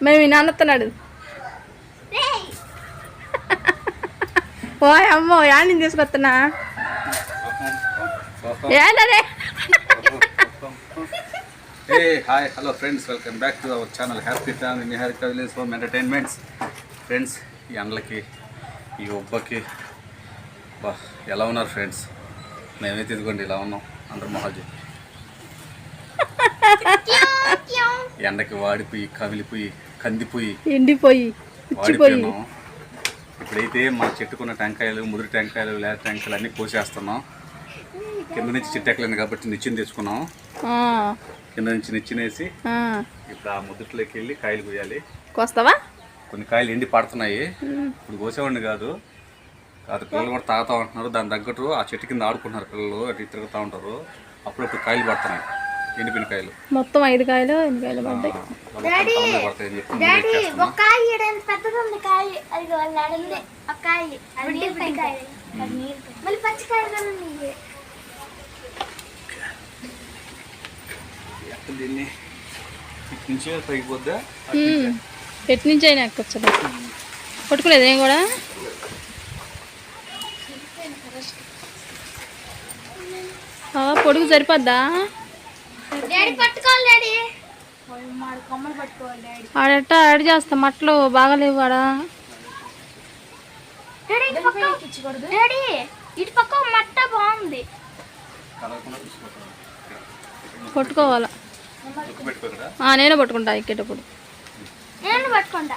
మేము ఈ నాన్నతున్నాడు ఓ అమ్మో యాడిని తీసుకొస్తున్నా? ఏంటదే hey hi hello friends welcome back to our channel happy family Niharika village home entertainments friends ఈ ఎండలకి ఈ ఉబ్బకి బా ఎలా ఉన్నారు ఫ్రెండ్స్ మేమైతే ఇదిగోండి ఇలా ఉన్నాం? అందరు మహాజీ ఎండకి వాడిపోయి కమిలిపోయి కందిపోయి ఎండిపోయి వాడిపోయినాం. ఇప్పుడైతే మా చెట్టుకున్న టెంకాయలు ముదురు టెంకాయలు లేత టెంకాయలు అన్నీ కోసేస్తున్నాం. కింద నుంచి చెట్టు ఎక్కలేదు కాబట్టి నిచ్చిన తెచ్చుకున్నాం. కింద నుంచి నిచ్చినేసి. ఇప్పుడు ఆ ముద్దుట్లోకి వెళ్ళి కాయలు కోయాలి కోస్తావా? కొన్ని కాయలు ఎండి పడుతున్నాయి. ఇప్పుడు కోసేవాడిని కాదు. కాదు పిల్లలు కూడా తాగుతూ ఉంటున్నారు. దాని తగ్గట్టు ఆ చెట్టు కింద ఆడుకుంటున్నారు పిల్లలు. అటు తిరుగుతూ ఉంటారు. అప్పుడప్పుడు కాయలు పడుతున్నాయి. ఎండిపోయిన కాయలు మొత్తం ఐదు కాయలు ఎన్ని కాయలు పడ్డాయి. దీన్ని నుంచే పైకి పోద్దా ఉమ్. ఎటు నుంచి అయినా ఎక్కొచ్చు పట్టుకోలేదు ఏం కూడా? ఆ, పొడుగు సరిపోద్దా? ఆడట ఆడి చేస్తా మట్టలు బాగాలేవు ఆడ. డాడీ ఇటు పక్క. మట్ట బాగుంది. పట్టుకోవాలా? నేనే పట్టుకుంటా ఎక్కేటప్పుడు. నేను పట్టుకుంటా.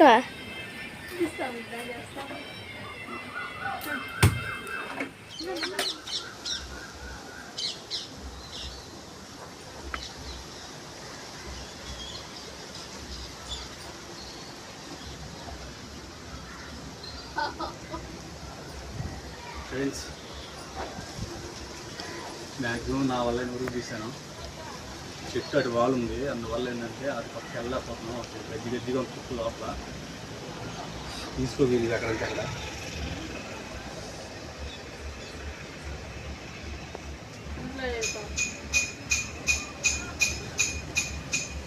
తీసుకో ఫ్రెండ్స్ మ్యాక్సిమం నా వల్ల వరకు తీశాను చెట్టు అటు వాల్ ఉంది. అందువల్ల ఏంటంటే అది పక్కకి వెళ్ళకపోతున్నాం అప్పుడు గడ్డి గడ్డిగా ఉంది చుట్టూ లోపల. తీసుకోగలిగి అక్కడికి అక్కడ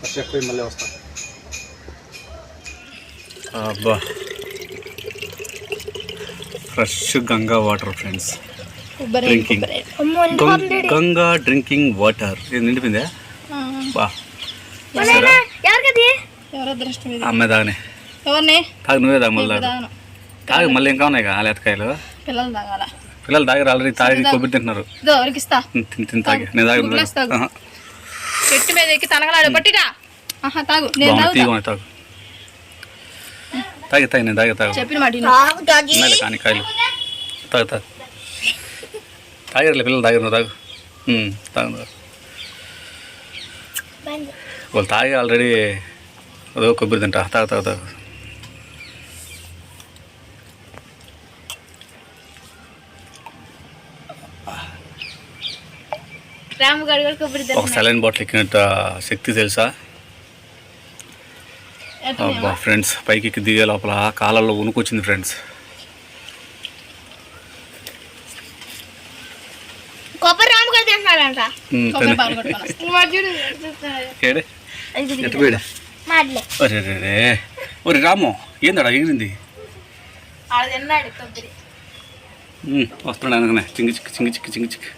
ఫస్ట్ ఎక్కిపోయి మళ్ళీ వస్తాం. అబ్బా. Fresh Ganga water friends drinking Ganga drinking water ఇది నిండిపోయిందా? బా అమ్మాయి తాగని తాగు నువ్వే తాగు మళ్ళీ తాగు మళ్ళీ ఇంకా ఉన్నాయి కదా లేతకాయలు పిల్లలు తాగాల పిల్లలు తాగారు ఆల్రెడీ తాగి కొబ్బరి తింటున్నారు తిని తాగి నేను తాగి తాగు. చెట్టు మీద ఎక్కి తనగలాడు పట్టిరా ఆహా తాగు నేను బాగుంది తాగుతా తీగ తాగు తాగి తాగి నేను తాగి తాగు చెప్పిన మాట విను. ఉన్నాయి కానీ కాయలు తాగు తాగు తాగిరలే పిల్లలు తాగిరు తాగు తాగు వాళ్ళు తాగి ఆల్రెడీ అదో కొబ్బరి తింటా. తాగు తాగు తాగు. ఒక సెలైన్ బాటిల్ ఎక్కినట్టు శక్తి తెలుసా? ఫ్రెండ్స్ పైకి దిగే లోపల కాలంలో ఉనుకొచ్చింది ఫ్రెండ్స్ కొబ్బరి రాము గడు తింటున్నాడంట ఉమ్, కొబ్బరి తిను. పాలు కొట్టుకొని వస్తా. వాడు చూడు ఏడే ఎటు మాటలే. ఒరే రే ఒరే. రాము ఏందడా ఎగిరింది? వస్తున్నాడు అనగానే చింగి చిక్కి చింగి చిక్కి చింగి చిక్కి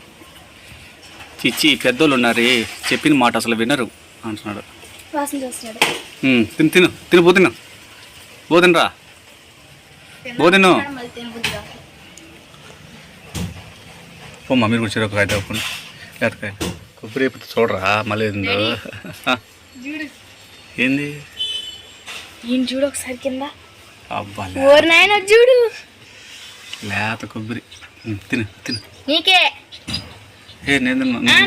చిచ్చి పెద్దోళ్ళు ఉన్నారే చెప్పిన మాట అసలు వినరు అంటున్నాడు. తిను తిను తిను పో తిను. పో తినరా? పో తిను. మళ్ళీ తినబుద్ధి కాదు. పోమ్మా మీరు కూడా చెరొక కాయ లేటకాయ కొబ్బరి చూడరా మళ్ళీ ఏందో? ఈయన చూడు ఒకసారి కింద. అబ్బా ఓరు నాయన చూడు. లేత కొబ్బరి. తిను తిను. నీకే. ఏ నేను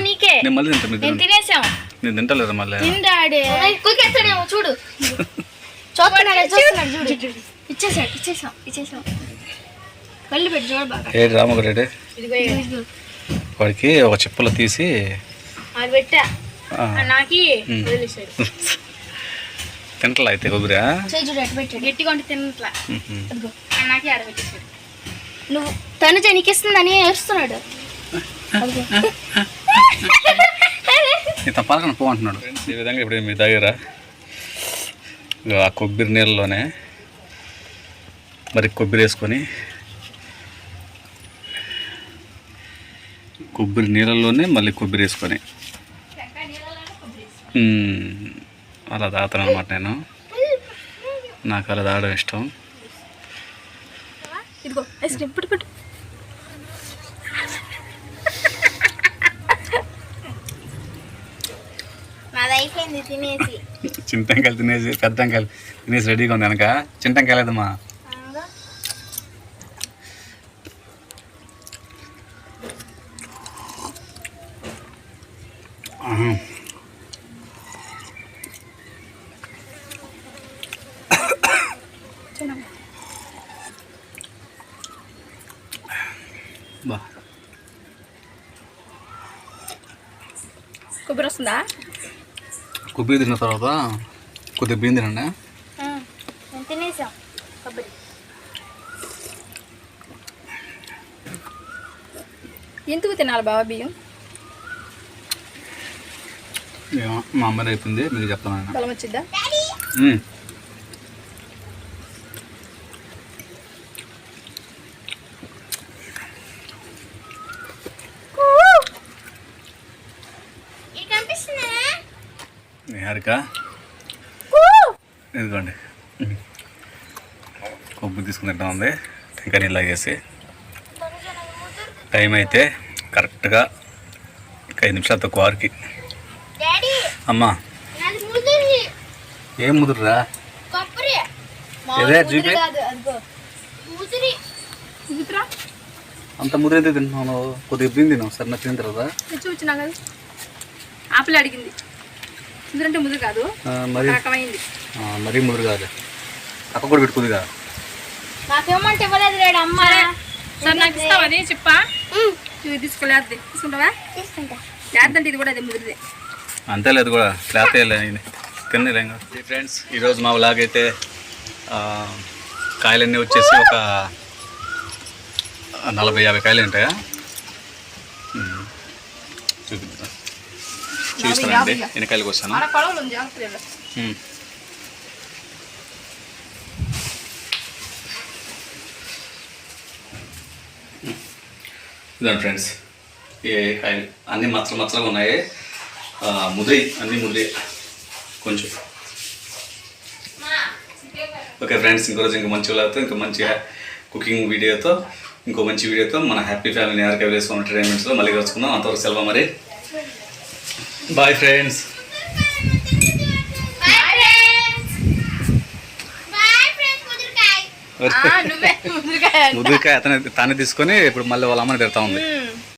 నీకే. నేను మళ్ళీ తింటా మీరు నేను. తినేసాం. నేను తింటలేదా మళ్ళీ? తింటాడే. కుక్కేస్తాడేమో చూడు. చూస్తున్నాడు చూస్తున్నాడు చూడు. ఇచ్చేసాడు ఇచ్చేసాం ఇచ్చేసాం. కళ్ళు పెట్టి చూడు బాగా. ఏ ఇదిగో. వాడికి ఒక చిప్పలో తీసి తింటలా అయితే కొబ్బరి? నువ్వు తను చెనికిస్తుందని ఏడుస్తున్నాడు. పలకన పో అంటున్నాడు. ఈ విధంగా ఇప్పుడు మీ దగ్గర ఆ కొబ్బరి నీళ్ళలోనే మరి కొబ్బరి వేసుకొని కొబ్బరి నీళ్ళలోనే మళ్ళీ కొబ్బరి వేసుకొని. అలా తాగుతాను అనమాట నేను. నాకు అలా తాగడం ఇష్టం. ఇదిగో ఐస్ క్రీమ్ పుట్టు పుట్టు నాది అయిపోయింది తినేసి. చింతంకాయలు తినేసి పెద్దంకాయలు తినేసి రెడీగా ఉంది వెనక. చింతంకాయలేదమ్మా బా. కొబ్బరి వస్తుందా? కొబ్బరి తిన్న తర్వాత కొద్దిగా బియ్యం తినండి. తినేసాం కొబ్బరి. ఎందుకు తినాలి బాబా బియ్యం? మా అమ్మాయి అయిపోయింది మీకు చెప్తాను బలం వచ్చిద్దా మ్మ్. ఇది కనిపిస్తుందా నిహారిక ఇదిగోండి. మ్మ్. కొబ్బరి తీసుకుని తింటా ఉంది. టెంకాయ నీళ్ళు లాగేసి టైం అయితే కరెక్ట్గా ఒక ఐదు నిమిషాలు తక్కువ ఆరుకి డాడీ! అమ్మా. ఏం ముదురురా? ఏదే చూపి. అంత ముదిరైతే తింటున్నాను కొద్దిగా బియ్యం తిన్నావు సరే తిన్న తర్వాత కదా. ఆపిల్ అడిగింది. ముదురంటే ముదురు కాదు. ఆ, మరి రకమైంది. ఆ, మరీ ముదురు కాదు అక్క కూడా పెట్టుకుందిగా నాకేమంటే ఇవ్వలేదు డాడీ అమ్మ. సరే నాకు ఇస్తావా? అదే చెప్పా? ఇవి తీసుకెళ్ళేద్ది తీసుకుంటావా? తీసుకుంటా. లేదంటే ఇది కూడా అదే ముదిరిదే. అంతే లేదు కూడా లేతే తినలే ఫ్రెండ్స్ ఈరోజు మా వ్లాగ్ అయితే ఆ, కాయలన్నీ వచ్చేసి ఒక నలభై యాభై కాయలు ఉంటాయా. చూపిద్దాం. చూపిస్తానండి వెనకాయలకు వస్తాను. ఇదండి ఫ్రెండ్స్ ఏ కాయలు అన్ని మచ్చలు మచ్చలు ఉన్నాయి. ముదిరి అన్ని ముదిరి. కొంచెం. ఓకే ఫ్రెండ్స్ ఇంకో రోజు ఇంకా మంచి వాళ్ళతో ఇంకా మంచి కుకింగ్ వీడియోతో ఇంకో మంచి వీడియోతో మన హ్యాపీ ఫ్యామిలీ ఆర్కైవ్ వేసుకున్న ట్రైన్మెంట్స్లో మళ్ళీ కలుసుకుందాం. అంతవరకు సెలవు మరి. బాయ్ ఫ్రెండ్స్ ముదురుకాయ. అతను తానే తీసుకొని ఇప్పుడు మళ్ళీ వాళ్ళ అమ్మని పెడతా ఉంది.